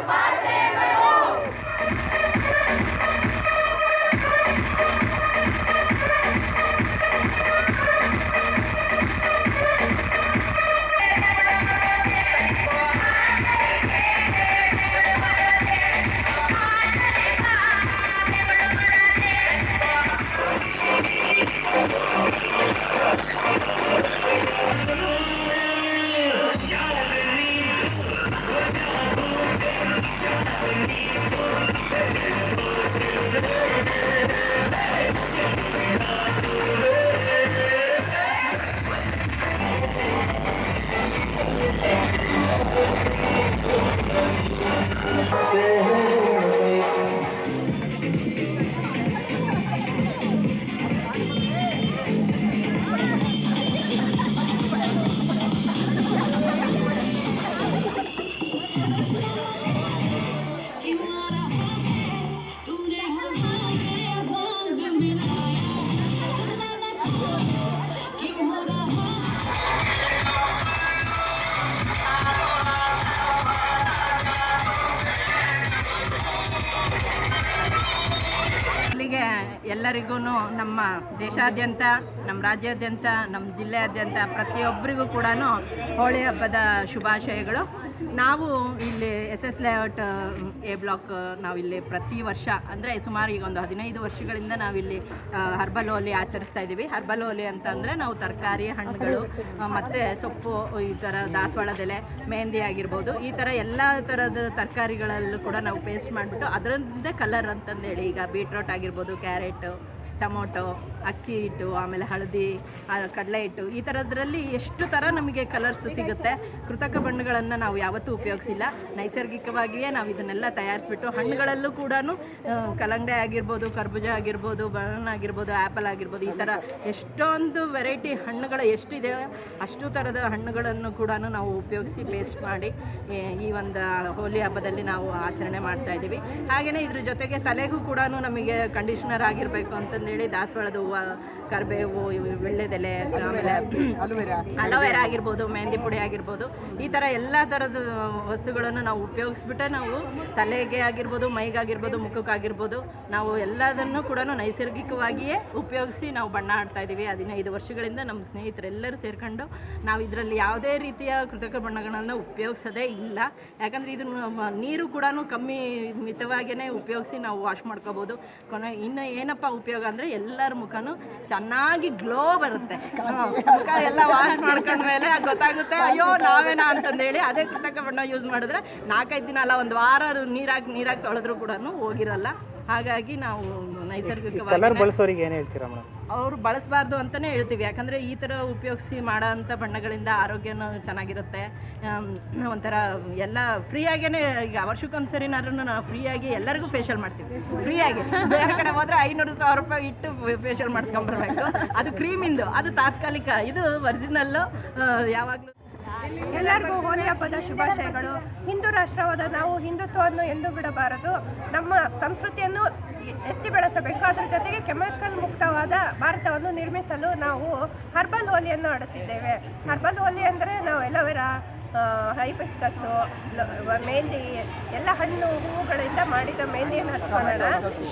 Bye. ಎಲ್ಲರಿಗೂ ನಮ್ಮ ದೇಶಾದ್ಯಂತ ನಮ್ಮ ರಾಜ್ಯಾದ್ಯಂತ, ನಮ್ಮ ಜಿಲ್ಲೆಯಾದ್ಯಂತ ಪ್ರತಿಯೊಬ್ಬರಿಗೂ ಕೂಡ ಹೋಳಿ ಹಬ್ಬದ ಶುಭಾಶಯಗಳು. ನಾವು ಇಲ್ಲಿ S S layout, A block ನಾವಿಲ್ಲಿ ಪ್ರತಿ ವರ್ಷ, ಅಂದರೆ ಸುಮಾರು ಈಗ ಒಂದು ಹದಿನೈದು ವರ್ಷಗಳಿಂದ ನಾವಿಲ್ಲಿ ಹರ್ಬಲ್ ಹೋಲಿ ಆಚರಿಸ್ತಾ ಇದ್ದೀವಿ. ಹರ್ಬಲ್ ಹೋಲಿ ಅಂತ ಅಂದರೆ ನಾವು ತರಕಾರಿ, ಹಣ್ಣುಗಳು ಮತ್ತು ಸೊಪ್ಪು, ಈ ಥರ ದಾಸವಾಳದೆಲೆ ಮೆಹಂದಿ ಆಗಿರ್ಬೋದು, ಈ ಥರ ಎಲ್ಲ ಥರದ ತರಕಾರಿಗಳಲ್ಲೂ ಕೂಡ ನಾವು ಪೇಸ್ಟ್ ಮಾಡಿಬಿಟ್ಟು ಅದರಿಂದ ಕಲರ್ ಅಂತಂದೇಳಿ ಈಗ ಬೀಟ್ರೋಟ್ ಆಗಿರ್ಬೋದು ಕ್ಯಾರೆಟು ಟೊಮೊಟೊ, ಅಕ್ಕಿ ಹಿಟ್ಟು, ಆಮೇಲೆ ಹಳದಿ ಕಡಲೆ ಹಿಟ್ಟು ಈ ಥರದ್ರಲ್ಲಿ ಎಷ್ಟು ಥರ ನಮಗೆ ಕಲರ್ಸ್ ಸಿಗುತ್ತೆ ಕೃತಕ ಬಣ್ಣಗಳನ್ನು ನಾವು ಯಾವತ್ತೂ ಉಪಯೋಗಿಸಿಲ್ಲ. ನೈಸರ್ಗಿಕವಾಗಿಯೇ ನಾವು ಇದನ್ನೆಲ್ಲ ತಯಾರಿಸ್ಬಿಟ್ಟು ಹಣ್ಣುಗಳಲ್ಲೂ ಕೂಡ ಕಲ್ಲಂಗಡಿ ಆಗಿರ್ಬೋದು, ಕರ್ಬೂಜ ಆಗಿರ್ಬೋದು, ಬನಾನ ಆಗಿರ್ಬೋದು ಆ್ಯಪಲ್ ಆಗಿರ್ಬೋದು ಈ ಥರ ಎಷ್ಟೊಂದು ವೆರೈಟಿ ಹಣ್ಣುಗಳು ಎಷ್ಟಿದೆ ಅಷ್ಟು ಥರದ ಹಣ್ಣುಗಳನ್ನು ಕೂಡ ನಾವು ಉಪಯೋಗಿಸಿ ಪೇಸ್ಟ್ ಮಾಡಿ, ಈ- ಒಂದು ಹೋಲಿ ಹಬ್ಬದಲ್ಲಿ ನಾವು ಆಚರಣೆ ಮಾಡ್ತಾ ಇದ್ದೀವಿ. ಹಾಗೆಯೇ ಇದ್ರ ಜೊತೆಗೆ ತಲೆಗೂ ಕೂಡ ನಮಗೆ ಕಂಡೀಷ್ನರ್ ಆಗಿರಬೇಕು ಅಂತಂದೇಳಿ ದಾಸವಾಳದ ಹೂವು ಕರಿಬೇವು ಇವು ವೀಳ್ಯದೆಲೆ ಆಮೇಲೆ ಅಲೋವೆರಾ? ಆಗಿರ್ಬೋದು ಮೆಹಂದಿ ಪುಡಿ ಆಗಿರ್ಬೋದು ಈ ಥರ ಎಲ್ಲ ಥರದ ವಸ್ತುಗಳನ್ನು ನಾವು ಉಪಯೋಗಿಸ್ಬಿಟ್ಟೆ ನಾವು ತಲೆಗೆ ಆಗಿರ್ಬೋದು ಮೈಗಾಗಿರ್ಬೋದು ಮುಖಕ್ಕಾಗಿರ್ಬೋದು ನಾವು ಎಲ್ಲದನ್ನು ಕೂಡ ನೈಸರ್ಗಿಕವಾಗಿಯೇ ಉಪಯೋಗಿಸಿ ನಾವು ಬಣ್ಣ ಆಡ್ತಾ ಇದ್ದೀವಿ. ಹದಿನೈದು ವರ್ಷಗಳಿಂದ ನಮ್ಮ ಸ್ನೇಹಿತರೆಲ್ಲರೂ ಸೇರ್ಕೊಂಡು ನಾವು ಇದರಲ್ಲಿ ಯಾವುದೇ ರೀತಿಯ ಕೃತಕ ಬಣ್ಣಗಳನ್ನು ಉಪಯೋಗಿಸೋದೇ ಇಲ್ಲ. ಯಾಕಂದರೆ ಇದನ್ನು ನೀರು ಕೂಡ ಕಮ್ಮಿ ಮಿತವಾಗಿಯೇ ಉಪಯೋಗಿಸಿ ನಾವು ವಾಶ್ ಮಾಡ್ಕೋಬೋದು. ಕೊನೆ ಇನ್ನು ಏನಪ್ಪ ಉಪಯೋಗ ಅಂದರೆ ಎಲ್ಲರ ಮುಖನೂ ಚೆನ್ನಾಗಿ ಗ್ಲೋ ಬರುತ್ತೆ. ಮುಖ ಎಲ್ಲ ವಾಶ್ ಮಾಡ್ಕೊಂಡ್ಮೇಲೆ ಗೊತ್ತಾಗುತ್ತೆ, ಅಯ್ಯೋ, ನಾವೇನಾ ಅಂತಂದೇಳಿ ಅದೇ ಕೃತಕ ಬಣ್ಣ ಯೂಸ್ ಮಾಡಿದ್ರೆ ನಾಲ್ಕೈದು ದಿನ ಅಲ್ಲ, ಒಂದು ವಾರ ನೀರಾಗಿ ನೀರಾಗಿ ತೊಳೆದ್ರು ಕೂಡ ಹೋಗಿರಲ್ಲ. ಹಾಗಾಗಿ ನಾವು ಕಲರ್ ನೈಸರ್ಗಿಕವಾಗಿ ಬಳಸೋರಿಗೆ ಏನು ಹೇಳ್ತೀರಾ ಮೇಡಮ್? ಅವರು ಬಳಸಬಾರ್ದು ಅಂತಾನೆ ಹೇಳ್ತೀವಿ. ಯಾಕಂದ್ರೆ ಈ ತರ ಉಪಯೋಗಿಸಿ ಮಾಡೋ ಅಂಥ ಬಣ್ಣಗಳಿಂದ ಆರೋಗ್ಯನೂ ಚೆನ್ನಾಗಿರುತ್ತೆ. ಆಮ್, ಒಂಥರ ಎಲ್ಲ ಫ್ರೀಯಾಗೇ ಈಗ ವರ್ಷಕ್ಕೊಂದ್ಸರಿನಾದ್ರೂ ನಾವು ಫ್ರೀಯಾಗಿ ಎಲ್ಲರಿಗೂ ಫೇಶಿಯಲ್ ಮಾಡ್ತೀವಿ. ಫ್ರೀಯಾಗಿ ಬೇರೆ ಕಡೆ ಹೋದ್ರೆ ಐನೂರು ಸಾವಿರ ರೂಪಾಯಿ ಇಟ್ಟು ಫೇಶಿಯಲ್ ಮಾಡಿಸ್ಕೊಂಬರ್ಬೇಕು ಅದು ಕ್ರೀಮಿಂದು ಅದು ತಾತ್ಕಾಲಿಕ. ಇದು ಒರಿಜಿನಲ್ಲು ಯಾವಾಗಲೂ ಎಲ್ಲರಿಗೂ ಹೋಲಿ ಹಬ್ಬದ ಶುಭಾಶಯಗಳು. ಹಿಂದೂ ರಾಷ್ಟ್ರವಾದ ನಾವು ಹಿಂದುತ್ವವನ್ನು ಎಂದೂ ಬಿಡಬಾರದು. ನಮ್ಮ ಸಂಸ್ಕೃತಿಯನ್ನು ಎತ್ತಿ ಬೆಳೆಸಬೇಕು. ಅದರ ಜೊತೆಗೆ ಕೆಮಿಕಲ್ ಮುಕ್ತವಾದ ಭಾರತವನ್ನು ನಿರ್ಮಿಸಲು ನಾವು ಹರ್ಬಲ್ ಹೋಲಿಯನ್ನು ಆಡುತ್ತಿದ್ದೇವೆ. ಹರ್ಬಲ್ ಹೋಲಿ ಅಂದರೆ ನಾವು ಎಲೋವೆರಾ ಹೈಬಿಸ್ಕಸ್ಸು ಮೆಹಂದಿ ಎಲ್ಲ ಹಣ್ಣು ಹೂವುಗಳಿಂದ ಮಾಡಿದ ಮೆಹಂದಿಯನ್ನು ಹಚ್ಕೊಳ್ಳೋಣ.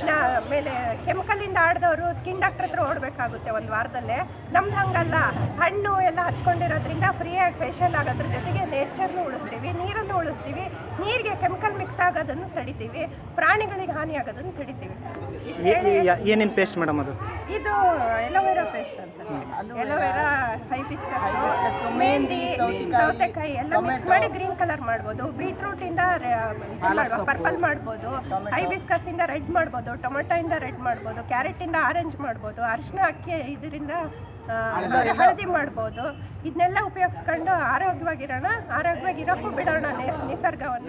ನಾ ಆಮೇಲೆ ಕೆಮಿಕಲಿಂದ ಆಡಿದವರು ಸ್ಕಿನ್ ಡಾಕ್ಟರ್ ಹತ್ರ ಓಡಬೇಕಾಗುತ್ತೆ ಒಂದು ವಾರದಲ್ಲೇ. ನಮ್ದು ಹಂಗಲ್ಲ. ಹಣ್ಣು ಎಲ್ಲ ಹಚ್ಕೊಂಡಿರೋದ್ರಿಂದ ಫ್ರೀಯಾಗಿ ಫೇಶಿಯಲ್ ಆಗೋದ್ರ ಜೊತೆಗೆ ನೇಚರ್ನು ಉಳಿಸ್ತೀವಿ ನೀರನ್ನು ಉಳಿಸ್ತೀವಿ. ನೀರಿಗೆ ಕೆಮಿಕಲ್ ಮಿಕ್ಸ್ ಆಗೋದನ್ನು ತಡಿತೀವಿ. ಪ್ರಾಣಿಗಳಿಗೆ ಹಾನಿ ಆಗೋದನ್ನು ತಡಿತೀವಿ ಏನೇನು ಪೇಸ್ಟ್ ಮೇಡಮ್ ಅದು? ಎಲೋವೆರಾ ಪೇಸ್ಟ್ ಅಂತ ಎಲೋವೆರಾ ಹೈಬಿಸ್ಕಸ್ ಮೆಹಂದಿ ಸೌತೆಕಾಯಿ ಎಲ್ಲ ಮಿಕ್ಸ್ ಮಾಡಿ ಗ್ರೀನ್ ಕಲರ್ ಮಾಡ್ಬೋದು. ಬೀಟ್ರೂಟ್ ಇಂದ ಪರ್ಪಲ್ ಮಾಡ್ಬೋದು. ಹೈಬಿಸ್ಕಸ್ ಇಂದ ರೆಡ್ ಮಾಡ್ಬೋದು ಟೊಮೆಟೊ ಇಂದ ರೆಡ್ ಮಾಡ್ಬೋದು ಕ್ಯಾರೆಟ್ ಇಂದ ಆರೆಂಜ್ ಮಾಡ್ಬೋದು ಅರಿಶಿನ ಅಕ್ಕಿ ಇದರಿಂದ ಹಳದಿ ಮಾಡ್ಬೋದು. ಇದನ್ನೆಲ್ಲ ಉಪಯೋಗಿಸ್ಕೊಂಡು ಆರೋಗ್ಯವಾಗಿರೋಣ. ಆರೋಗ್ಯವಾಗಿರೋಕ್ಕೂ ಬಿಡೋಣ ನಿಸರ್ಗವನ್ನು.